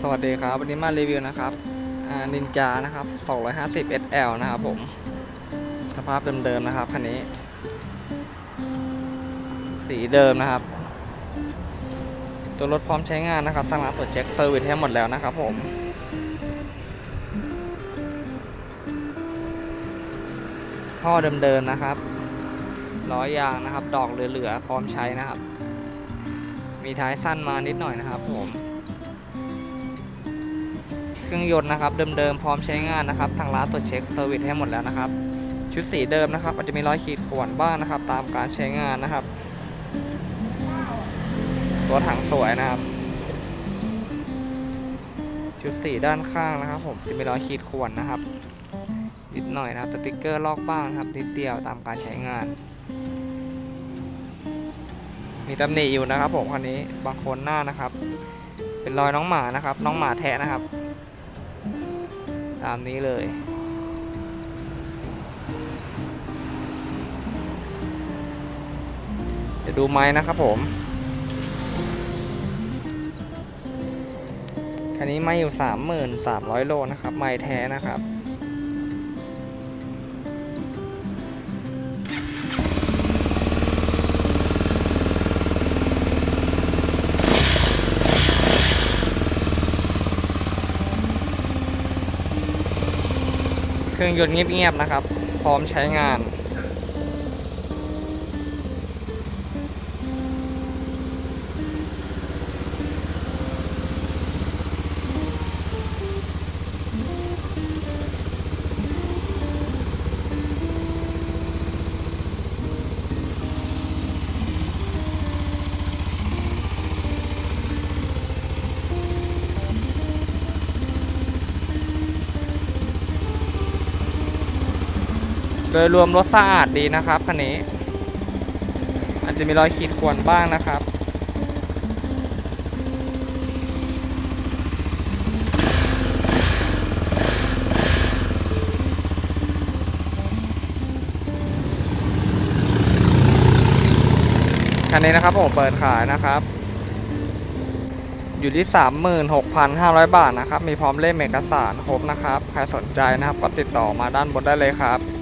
สวัสดีครับ วันนี้มารีวิวนะครับนินจานะครับ 250 SL นะครับผม สภาพเดิมๆนะครับคันนี้ สีเดิมนะครับ ตัวรถพร้อมใช้งานนะครับทางร้านตรวจเช็คเซอร์วิสให้หมดแล้วนะครับผมท่อเดิมๆนะครับล้อยางนะครับ ดอกเหลือๆพร้อมใช้นะครับ มีท้ายสั้นมานิดหน่อยนะครับผม เครื่องยนต์นะครับเดิมๆพร้อมใช้งานนะครับทางร้านตรวจเช็คเซอร์วิสให้หมดแล้วนะครับ ชุดสีเดิมนะครับอาจจะมีรอยขีดข่วนบ้างนะครับ ตามการใช้งานนะครับ ตัวถังสวยนะครับ ชุดสีด้านข้างนะครับ ผมจะมีรอยขีดข่วนนะครับนิดหน่อยนะครับสติ๊กเกอร์ลอกบ้างครับนิดเดียวตามการใช้งาน มีตำหนิอยู่นะครับผมคันนี้บางคนหน้านะครับ เป็นรอยน้องหมานะครับ น้องหมาแทะนะครับ ตามนี้เลย เดี๋ยวดูไม้นะครับผมคันนี้ไม่อยู่ 3,300โลนะครับ ไม้แท้นะครับ เครื่องยนต์เงียบๆนะครับ พร้อมใช้งาน ดยรวมรถสะอาดดีนะครับคันนี้ อาจจะมีรอยขีดข่วนบ้างนะครับคันนี้นะครับผมเปิดขายนะครับ อยู่ที่ 36,500 บาทนะครับ มีพร้อมเล่มเอกสารครบนะครับ ใครสนใจนะครับ ก็ติดต่อมาด้านบนได้เลยครับ